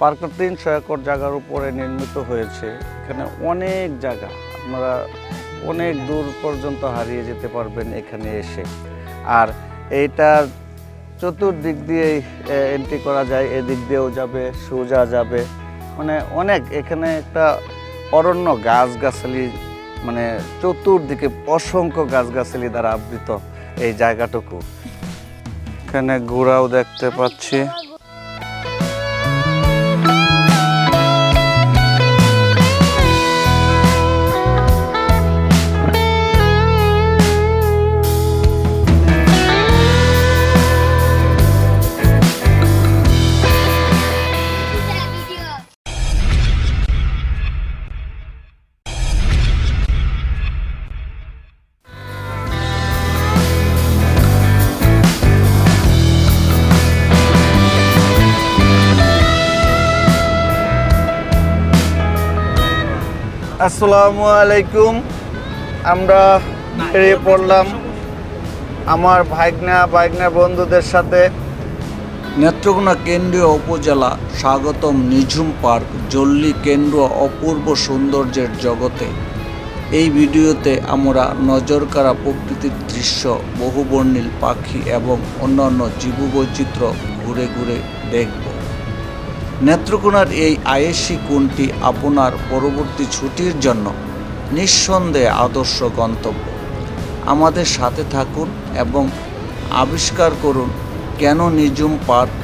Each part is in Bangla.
পার্কটা তিনশো একর জায়গার উপরে নির্মিত হয়েছে। এখানে অনেক জায়গা। আপনারা অনেক দূর পর্যন্ত হারিয়ে যেতে পারবেন এখানে এসে। আর এইটার চতুর্দিক দিয়েই এন্ট্রি করা যায়। এদিক দিয়েও যাবে, সোজা যাবে। মানে অনেক। এখানে একটা অরণ্য গাছগাছালি মানে চতুর্দিকে অসংখ্য গাছগাছালি দ্বারা আবৃত এই জায়গাটুকু। এখানে ঘোড়াও দেখতে পাচ্ছি। আসসালামু আলাইকুম। আমরা বেরিয়ে পড়লাম আমার ভাইগনা ভাইগনা বন্ধুদের সাথে। নেত্রকোনা কেন্দ্রীয় উপজেলা স্বাগতম নিঝুম পার্ক জল্লি কেন্দ্র অপূর্ব সৌন্দর্যের জগতে। এই ভিডিওতে আমরা নজরকাড়া প্রকৃতির দৃশ্য, বহুবর্ণিল পাখি এবং অন্যান্য জীববৈচিত্র্য ঘুরে ঘুরে দেখব। নেত্রকোনার এই আয়েসি কোণটি আপনার পরবর্তী ছুটির জন্য নিঃসন্দেহে আদর্শ গন্তব্য। আমাদের সাথে থাকুন এবং আবিষ্কার করুন কেন নিজুম পার্ক,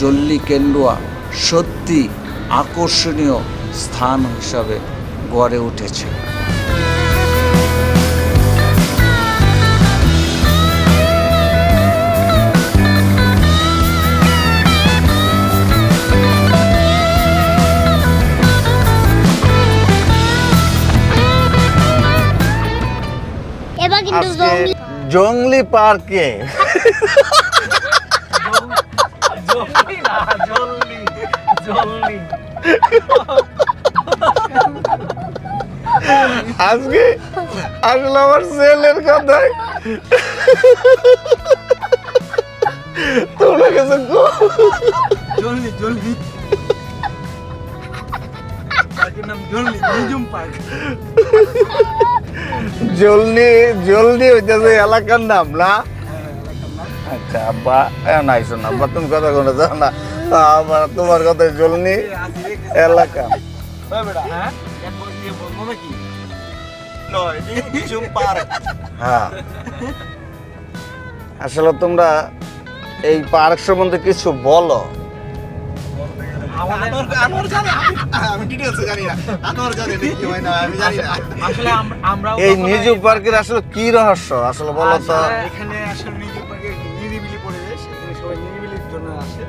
জল্লি কেন্দুয়া সত্যি আকর্ষণীয় স্থান হিসাবে গড়ে উঠেছে। কিন্তু আজকে জঙ্গলি জংলি পার্কে। আজকে আসলে আমার ছেলের কথায় তোমরা কিছু কো- জলদি জলদি পার্কের নাম জলদি নিজুম পার্ক। জলদি জলদি হইতেছে এলাকার নাম, না? আচ্ছা আব্বা নাই শোন আব্বা, তুমি কথা কোনো জানো না। আবার তোমার কথা জলনি এলাকা। হ্যাঁ। আসলে তোমরা এই পার্ক সম্বন্ধে কিছু বলো। এই কখনোই- নিজু পার্কের আসলে কি রহস্য? আসলে বলো তো। এখানে আসলে নিজুম পার্কের নিরিবিলি পরিবেশ এখানে সবাই নিরিবিলির জন্য আসে।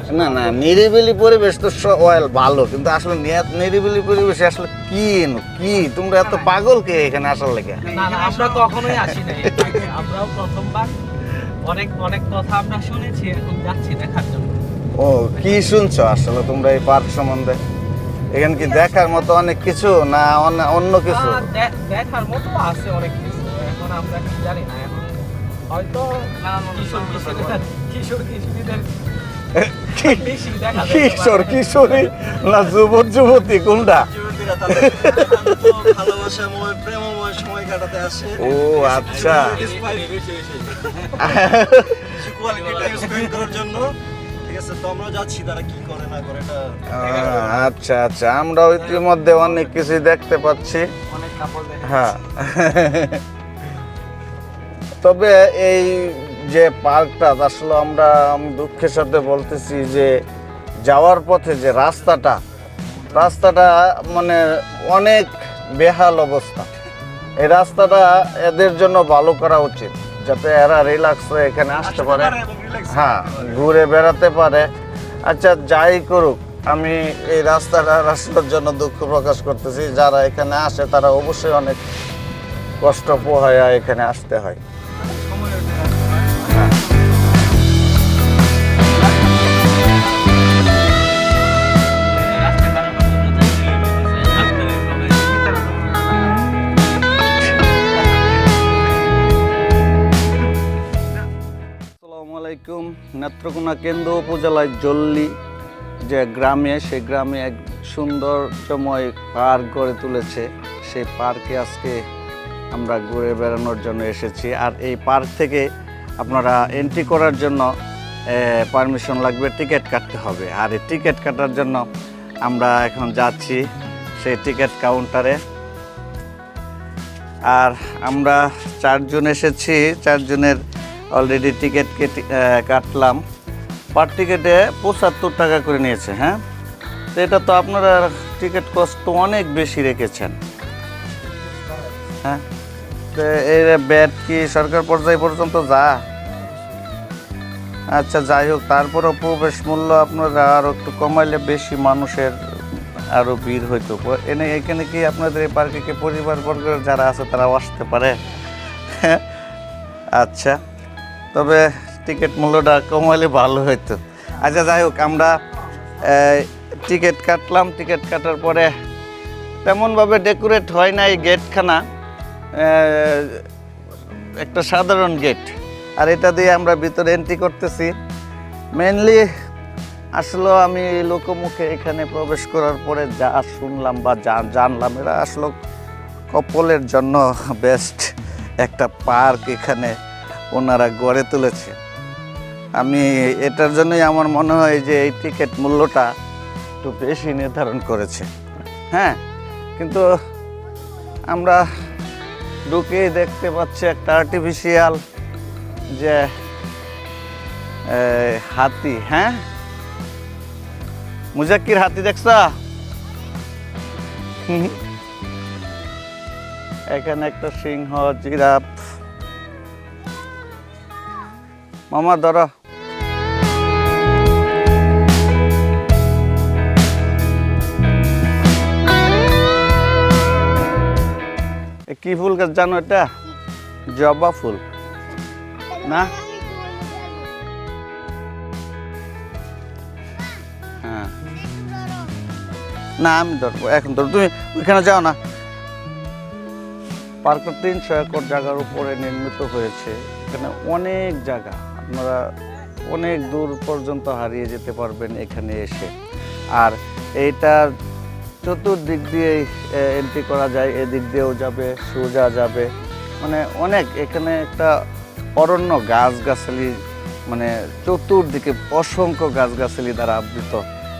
তো না না নিরিবিলি পরিবেশ তো ওয়েল ভালো কিন্তু আসলে নিরিবিলি পরিবেশে আসলে কি এনো? কি? তোমরা এত পাগল কে এখানে আসার লেগে? না না আমরা কখনোই আসি নাই আমরাও প্রথমবার। অনেক অনেক কথা আমরা শুনেছি এখন যাচ্ছি দেখার জন্য। ও কি শুনছো? আসলে তোমরা এই পার্ক সম্বন্ধে। এখানে কি দেখার মতো অনেক কিছু না অন্য- কিছু? দেখার মতো আছে অনেক কিছু। এখন আমরা কি জানি না এখন হয়তো কিশোর কিশোরীদের কিশোর কিশোরীদের না যুবক যুবতী কোনটা? ও আচ্ছা। করার জন্য। ঠিক তো আমরা যাচ্ছি তারা কি করে না করে এটা আচ্ছা আচ্ছা আমরাও ইতিমধ্যে অনেক কিছু দেখতে পাচ্ছি। অনেক কাপড় হ্যাঁ। তবে এই যে পার্কটা আসলে আমরা দুঃখের সাথে বলতেছি যে যাওয়ার পথে যে রাস্তাটা রাস্তাটা মানে অনেক বেহাল অবস্থা। এই রাস্তাটা এদের জন্য ভালো করা উচিত। যাতে এরা রিল্যাক্স হয়ে এখানে আসতে পারে। হ্যাঁ ঘুরে বেড়াতে পারে। আচ্ছা যাই করুক আমি এই রাস্তাটা রাস্তার জন্য দুঃখ প্রকাশ করতেছি। যারা এখানে আসে তারা অবশ্যই অনেক কষ্ট পোহায় এখানে আসতে হয়। আলাইকুম। নেত্রকোনা কেন্দ্র উপজেলায় জল্লি যে গ্রামে সেই গ্রামে এক সৌন্দর্যময় পার্ক গড়ে তুলেছে। সেই পার্কে আজকে আমরা ঘুরে বেড়ানোর জন্য এসেছি। আর এই পার্ক থেকে আপনারা এন্ট্রি করার জন্য পারমিশন লাগবে টিকিট কাটতে হবে। আর এই টিকিট কাটার জন্য আমরা এখন যাচ্ছি সেই টিকিট কাউন্টারে আর আমরা চারজন এসেছি। চারজনের অলরেডি টিকিট কেটে কাটলাম। পার টিকিটে পঁচাত্তর টাকা করে নিয়েছে হ্যাঁ? তো এটা তো আপনারা টিকিট কস্ট তো অনেক বেশি রেখেছেন। হ্যাঁ? তো এর ব্যাট কি সরকার পর্যায় পর্যন্ত যা? আচ্ছা যাই হোক, তারপরও প্রবেশ মূল্য আপনারা আরও একটু কমাইলে বেশি মানুষের আরও ভিড় হইতো। এনে, এখানে কি আপনাদের এই পার্কে কি পরিবার বর্গের যারা আছে তারাও আসতে পারে? আচ্ছা। তবে টিকিট মূল্যটা কমাইলে ভালো হইতো। আচ্ছা যাই হোক, আমরা টিকিট কাটলাম। টিকিট কাটার পরে তেমনভাবে ডেকোরেট হয় না এই গেটখানা একটা সাধারণ গেট। আর এটা দিয়ে আমরা ভিতরে এন্ট্রি করতেছি। মেনলি আসলে আমি লোকমুখে এখানে প্রবেশ করার পরে যা শুনলাম বা যা জানলাম, এরা আসলে কপলের জন্য বেস্ট একটা পার্ক এখানে। ওনারা গড়ে তুলেছে। আমি এটার জন্যই আমার মনে হয় যে এই টিকিট মূল্যটা একটু বেশি নির্ধারণ করেছে। হ্যাঁ কিন্তু আমরা ঢুকেই দেখতে পাচ্ছি একটা আর্টিফিশিয়াল যে হাতি হ্যাঁ? মুজাক্কির হাতি দেখছ। এখানে একটা সিংহ, জিরাফ মামা এ কি ফুল গাছ জানো এটা? জবা ফুল। না? হ্যাঁ। না, আমি ধরবো, এখন ধরো তুমি ওইখানে যাও না। পার্কটা তিনশো একর জায়গার উপরে নির্মিত হয়েছে। এখানে অনেক জায়গা। আপনারা অনেক দূর পর্যন্ত হারিয়ে যেতে পারবেন এখানে এসে। আর এইটার চতুর্দিক দিয়ে এন্ট্রি করা যায়, এদিক দিয়েও যাবে, সোজা যাবে। মানে অনেক, এখানে একটা অরণ্য গাছগাছালি মানে চতুর্দিকে অসংখ্য গাছগাছালি দ্বারা আবৃত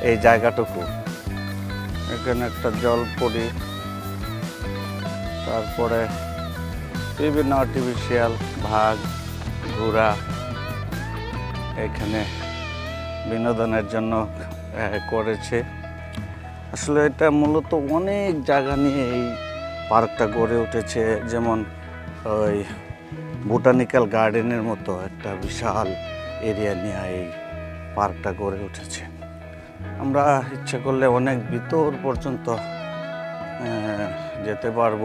এই জায়গাটুকু। এখানে একটা জলপরি তারপরে বিভিন্ন আর্টিফিশিয়াল ভাগ, ঘোড়া এখানে বিনোদনের জন্য করেছে। আসলে এটা মূলত অনেক জায়গা নিয়ে এই পার্কটা গড়ে উঠেছে। যেমন ওই বোটানিক্যাল গার্ডেনের মতো একটা বিশাল এরিয়া নিয়ে এই পার্কটা গড়ে উঠেছে। আমরা ইচ্ছে করলে অনেক ভিতর পর্যন্ত যেতে পারব।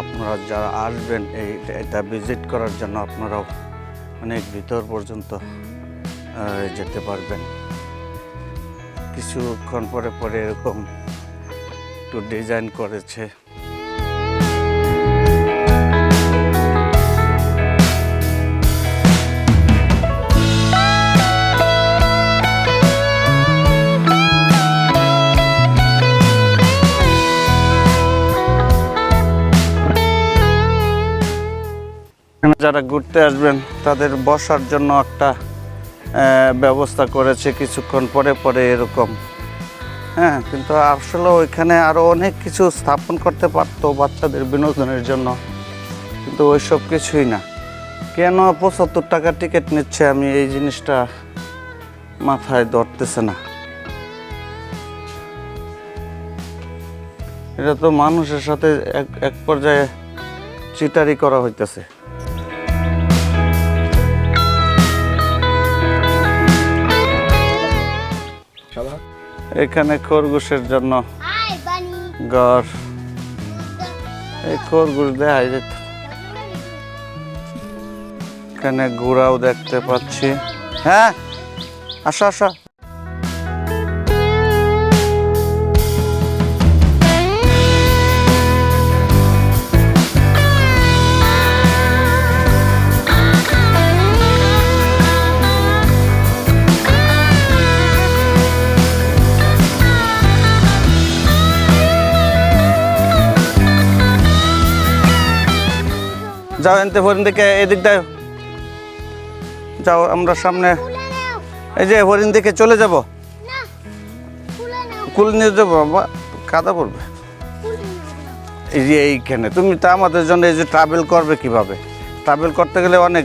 আপনারা যারা আসবেন এই, এটা ভিজিট করার জন্য আপনারাও অনেক ভিতর পর্যন্ত যেতে পারবেন। কিছুক্ষণ পরে পরে এরকম একটু ডিজাইন করেছে। যারা ঘুরতে আসবেন, তাদের বসার জন্য একটা ব্যবস্থা করেছে কিছুক্ষণ পরে পরে এরকম। হ্যাঁ কিন্তু আসলে ওইখানে আরও অনেক কিছু স্থাপন করতে পারতো বাচ্চাদের বিনোদনের জন্য, কিন্তু ওইসব কিছুই না। কেন পঁচাত্তর টাকা টিকিট নিচ্ছে আমি এই জিনিসটা মাথায় ধরতেছে না। এটা তো মানুষের সাথে এক এক পর্যায়ে চিটারি করা হইতেছে। এখানে খরগোশের জন্য ঘর। এই খরগোশ দেখা যেত এখানে ঘোড়াও দেখতে পাচ্ছি। হ্যাঁ আসো আসো। যাও এনতে হরিণ দেখে এদিক দাও। যাও আমরা সামনে। এই যে হরিণ দেখে চলে যাব। কুল নিয়ে যাব কাদা পড়বে। এই যে এইখানে, তুমি তা আমাদের জন্য এই যে ট্রাভেল করবে কীভাবে? ট্রাভেল করতে গেলে অনেক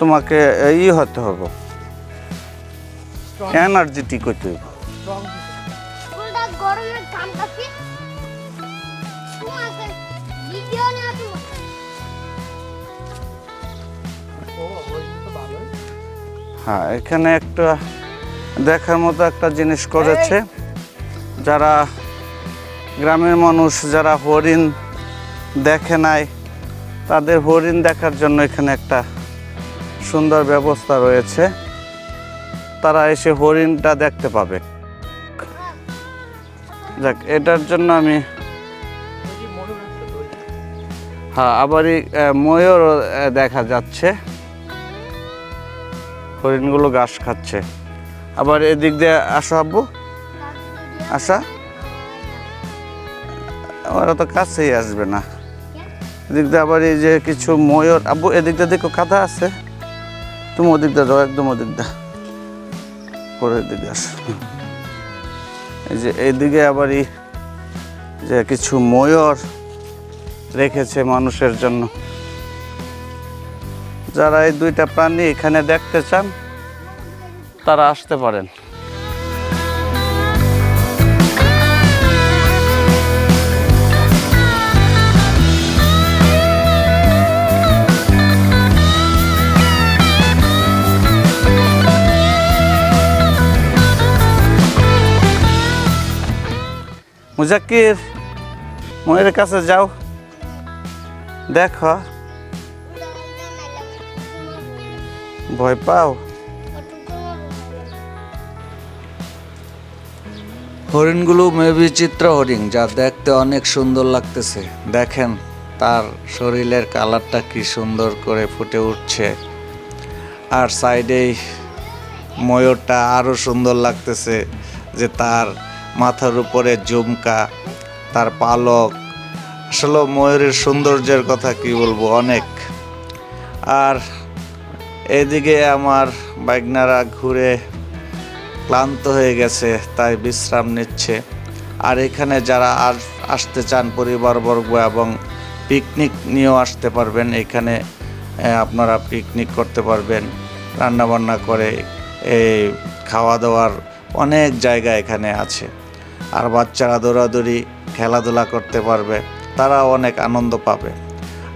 তোমাকে ই হতে হবে। এনার্জেটিক হইতে হবে। গরমের হ্যাঁ এখানে একটা দেখার মতো একটা জিনিস করেছে। যারা গ্রামের মানুষ, যারা হরিণ দেখে নাই, তাদের হরিণ দেখার জন্য এখানে একটা সুন্দর ব্যবস্থা রয়েছে। তারা এসে হরিণটা দেখতে পাবে। যাক, এটার জন্য আমি হ্যাঁ আবারই ময়ূরও দেখা যাচ্ছে। হরিণগুলো ঘাস খাচ্ছে। আবার এদিক দিয়ে আসো আব্বু। আসা। ওরা তো কাছেই আসবে না। এদিক দিয়ে আবার এই যে কিছু ময়ূর। আব্বু, এদিক দিয়ে দেখো কাদা আছে। তুমি ওদিক দিয়ে যাও, একদম ওদিক দিয়ে। পরের দিকে আসো। এই যে এইদিকে আবার এই যে কিছু ময়ূর রেখেছে মানুষের জন্য। যারা এই দুইটা প্রাণী এখানে দেখতে চান, তারা আসতে পারেন। মুজাক্কির ময়ের কাছে যাও। দেখো ভয় পাও? হরিণগুলো মেবি চিত্র হরিণ, যা দেখতে অনেক সুন্দর লাগতেছে। দেখেন, তার শরীরের কালারটা কি সুন্দর করে ফুটে উঠছে। আর সাইডেই ময়ূরটা আরও সুন্দর লাগতেছে, যে তার মাথার উপরে জুমকা তার পালক। আসলে ময়ূরের সৌন্দর্যের কথা কি বলব, অনেক। আর এদিকে আমার বাইকনারা ঘুরে ক্লান্ত হয়ে গেছে, তাই বিশ্রাম নিচ্ছে। আর এখানে যারা আর আসতে চান পরিবারবর্গ এবং পিকনিক নিয়েও আসতে পারবেন, এখানে আপনারা পিকনিক করতে পারবেন, রান্নাবান্না করে এই খাওয়া দাওয়ার অনেক জায়গা এখানে আছে। আর বাচ্চারা দৌড়াদৌড়ি, খেলাধুলা করতে পারবে তারা অনেক আনন্দ পাবে।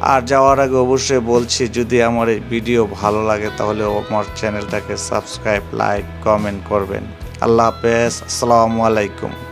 আর যাওয়ার আগে অবশ্যই বলছি, যদি আমার এই ভিডিও ভালো লাগে, তাহলে আমার চ্যানেলটাকে সাবস্ক্রাইব, লাইক, কমেন্ট করবেন। আল্লাহ হাফেজ, আসসালামু আলাইকুম।